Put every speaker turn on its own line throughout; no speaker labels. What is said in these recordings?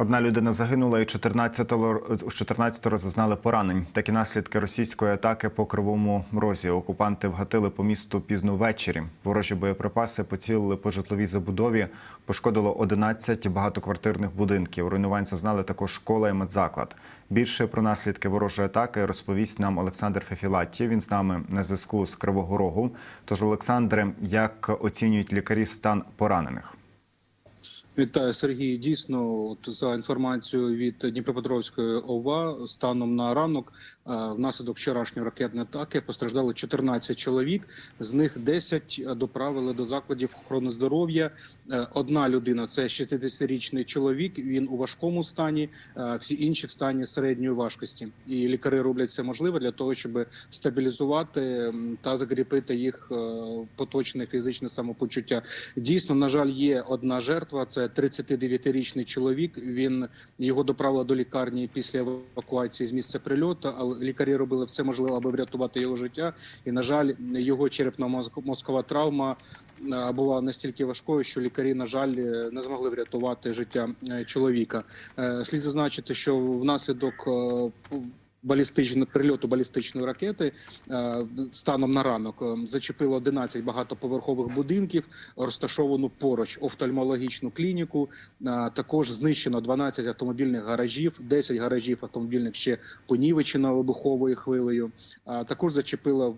Одна людина загинула і 14 14 зазнали поранень. Такі наслідки російської атаки по кривому розі. Окупанти вгатили по місту пізно ввечері. Ворожі боєприпаси поцілили по житловій забудові. Пошкодило 11 багатоквартирних будинків. Руйнувань зазнали також школа і медзаклад. Більше про наслідки ворожої атаки розповість нам Олександр Фефілатті. Він з нами на зв'язку з Кривого Рогу. Тож, Олександре, як оцінюють лікарі стан поранених?
Вітаю Сергій. Дійсно, от за інформацією від Дніпропетровської ОВА, станом на ранок е, внаслідок вчорашньої ракетної атаки постраждали 14 чоловік. З них 10 доправили до закладів охорони здоров'я. Е, Одна людина це 60-річний чоловік. Він у важкому стані. е, Всі інші в стані середньої важкості. І лікари роблять все можливе для того, щоб стабілізувати та закріпити їх поточне фізичне самопочуття. Дійсно, на жаль, є одна жертва. Це 39-річний чоловік. Він його доправили до лікарні після евакуації з місця прильоту. Але лікарі робили все можливе, аби врятувати його життя. І на жаль, його черепно-мозкова травма е, була настільки важкою, що лікарі, на жаль, е, не змогли врятувати життя е, чоловіка. Слід зазначити, що внаслідок балістичного прильоту балістичної ракети е, станом на ранок е, зачепило 11 багатоповерхових будинків, розташовану поруч офтальмологічну клініку. Е, Також знищено 12 автомобільних гаражів, 10 гаражів автомобільних ще понівечено вибуховою хвилею. Е, Також зачепило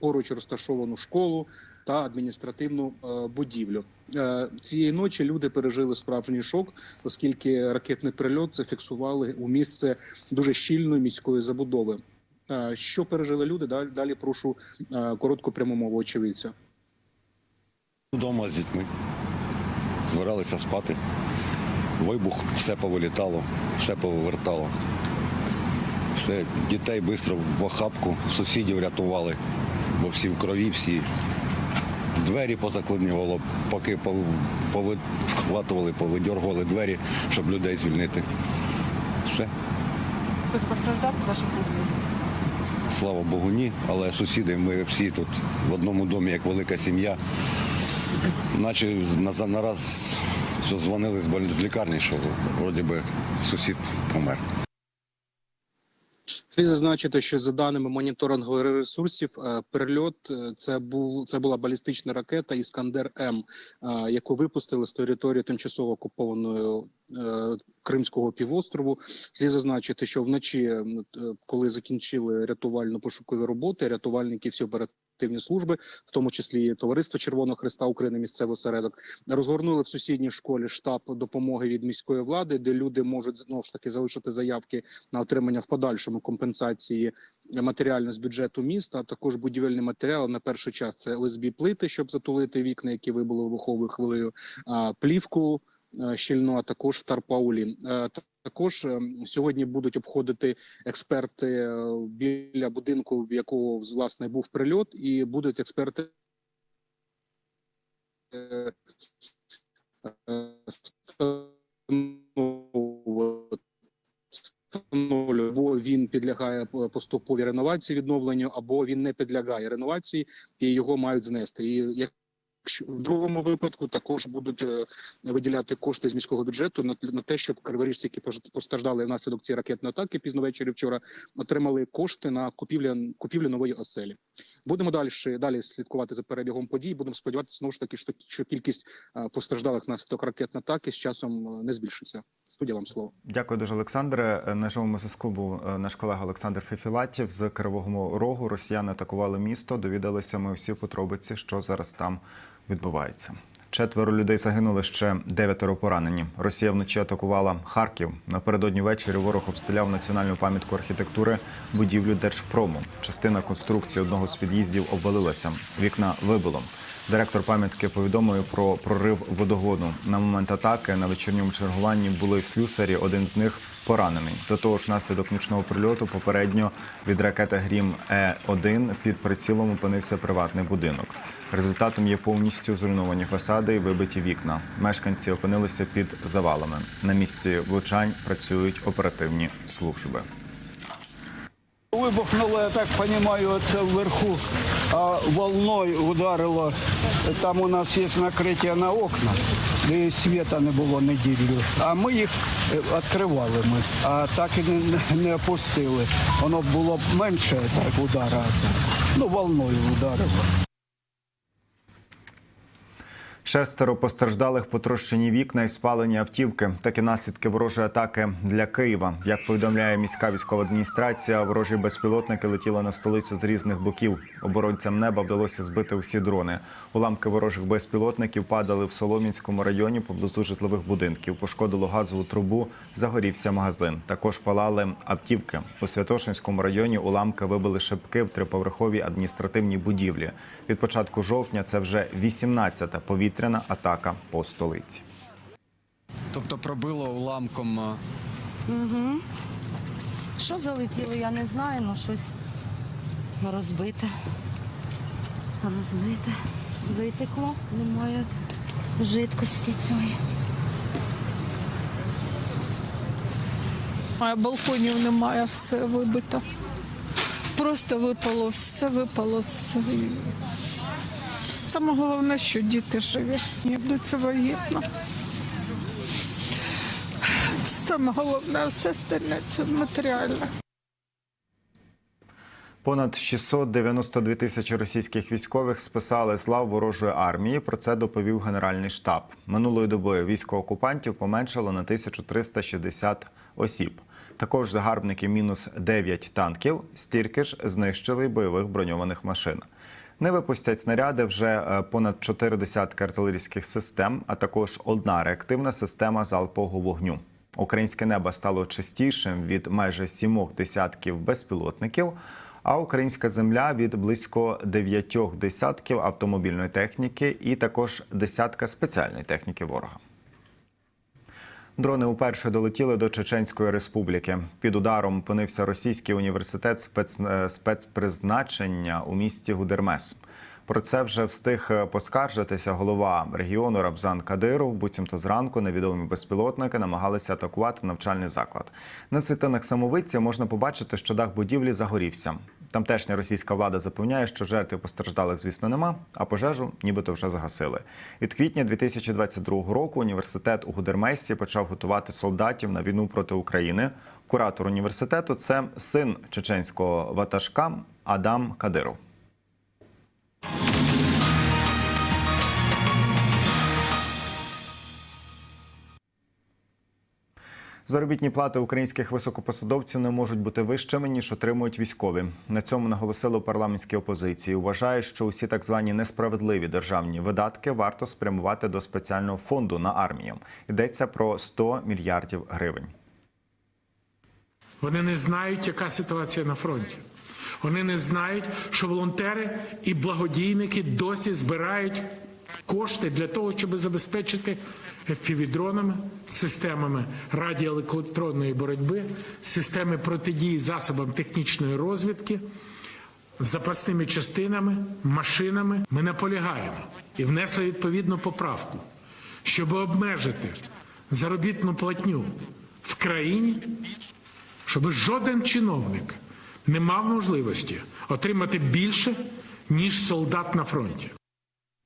поруч розташовану школу та адміністративну е, будівлю. Е, Цієї ночі люди пережили справжній шок, оскільки ракетний прильот зафіксували у місце дуже щільної міської забудови. Е, Що пережили люди? Далі, далі прошу коротку пряму мову очевидця.
Вдома з дітьми. Збиралися спати. Вибух, все повилітало, все повивертало. Все, дітей швидко в охапку, сусідів рятували, бо всі в крові, всі двері позаклинювало, поки повихватували, повидьоргували двері, щоб людей звільнити. Все.
Хтось постраждав з ваших друзів?
Слава Богу, ні. Але сусіди, ми всі тут в одному домі, як велика сім'я. Наче на, нараз дзвонили з лікарні, що вроді би сусід помер.
Слід зазначити, що за даними моніторингових ресурсів, е, перельот е, це був це була балістична ракета Іскандер М, е, яку випустили з території тимчасово окупованої Кримського півострову. Слід зазначити, що вночі, коли закінчили рятувально-пошукові роботи, рятувальники всі оперативні служби, в тому числі Товариство Червоного Христа України, місцевий осередок, розгорнули в сусідній школі штаб допомоги від міської влади, де люди можуть знову ж таки залишити заявки на отримання в подальшому компенсації матеріально з бюджету міста. а Також будівельні матеріали на перший час це ОСБ плити, щоб затулити вікна, які вибули вибуховою хвилею, плівку е, щільну, а також тарпаулін. Та- Також е, сьогодні будуть обходити експерти е, біля будинку, в якого власне був прильот, і будуть експерти е, або він підлягає поступовій реновації відновленню, або він не підлягає реновації, і його мають знести. І як в другому випадку також будуть е, виділяти кошти з міського бюджету на, на те, щоб криворіжці, які постраждали внаслідок цієї ракетної атаки пізно ввечері вчора, отримали кошти на купівлю, купівлю нової оселі. Будемо далі далі слідкувати за перебігом подій. Будемо сподіватися знову ж таки, що, що кількість е, постраждалих внаслідок ракетної атаки з часом е, не збільшиться. Студія вам слово.
Дякую дуже, Олександре. На живому зв'язку був наш колега Олександр Фефілатів з Кривого Рогу. Росіяни атакували місто. Довідалися ми усі подробиці, що зараз там відбувається. Четверо людей загинули ще дев'ятеро поранені. Росія вночі атакувала Харків. Напередодні ввечері ворог обстріляв національну пам'ятку архітектури будівлю Держпрому. Частина конструкції одного з під'їздів обвалилася. Вікна вибило. Директор пам'ятки повідомив про прорив водогону. На момент атаки на вечірньому чергуванні були слюсарі. Один з них поранений. До того ж, внаслідок нічного прильоту попередньо від ракети Грім Е 1 під прицілом опинився приватний будинок. Результатом є повністю зруйновані фасади і вибиті вікна. Мешканці опинилися під завалами. На місці влучань працюють оперативні служби.
Вибухнуло, я так понимаю, це вверху, а волною ударило. Там у нас є накриття на окна. і світа не було неділю. А ми їх е, відкривали ми, а так і не, не опустили. Воно було б менше так удара. Ну, волною ударило.
Шестеро постраждалих потрощені вікна і спалені автівки. Такі наслідки ворожої атаки для Києва. Як повідомляє міська військова адміністрація, ворожі безпілотники летіли на столицю з різних боків. Оборонцям неба вдалося збити усі дрони. Уламки ворожих безпілотників падали в Солом'янському районі поблизу житлових будинків. Пошкодило газову трубу, загорівся магазин. Також палали автівки. У Святошинському районі уламки вибили шибки в триповерховій адміністративній будівлі. Від початку жовтня це вже 18-та повітряна атака по столиці.
Тобто пробило уламком. е,
Що залетіло, я не знаю, але щось розбите. Розбите. Витекло, немає жидкості цієї.
А балконів немає, все вибито. Просто випало, все випало. з- Саме головне, що діти живі. Буду це вагітна. Це саме головне, все остальне це матеріальне.
Понад 692 тисячі російських військових списали з ворожої армії. Про це доповів Генеральний штаб. Минулої доби військоокупантів поменшало на 1360 осіб. Також загарбники мінус 9 танків, стільки ж знищили бойових броньованих машин. Не випустять снаряди вже е, понад чотири десятки артилерійських систем, а також одна реактивна система залпового вогню. Українське небо стало чистішим від майже сімох десятків безпілотників, а українська земля від близько дев'ятьох десятків автомобільної техніки і також десятка спеціальної техніки ворога. Дрони уперше долетіли до Чеченської республіки. Під ударом опинився російський університет спец... е, спецпризначення у місті Гудермес. Про це вже встиг е, поскаржитися голова регіону Рабзан Кадиров. Буцімто зранку невідомі безпілотники намагалися атакувати навчальний заклад. На світлинах самовидця можна побачити, що дах будівлі загорівся. Тамтешня російська влада запевняє, що жертв постраждалих, звісно, нема, а пожежу нібито вже загасили. Від квітня 2022 року університет у Гудермесі почав готувати солдатів на війну проти України. Куратор університету це син чеченського ватажка Адам Кадиров. Заробітні плати українських високопосадовців не можуть бути вищими ніж отримують військові. На цьому наголосили у парламентській опозиції. Вважають, що усі так звані несправедливі державні видатки варто спрямувати до спеціального фонду на армію. Йдеться про 100 мільярдів гривень.
Вони не знають, яка ситуація на фронті. Вони не знають, що волонтери і благодійники досі збирають кошти для того, щоб забезпечити FPV-дронами, системами радіоелектронної боротьби, системи протидії засобам технічної розвідки, запасними частинами, машинами. Ми наполягаємо і внесли відповідну поправку, щоб обмежити заробітну платню в країні щоб жоден чиновник не мав можливості отримати більше, ніж солдат на фронті.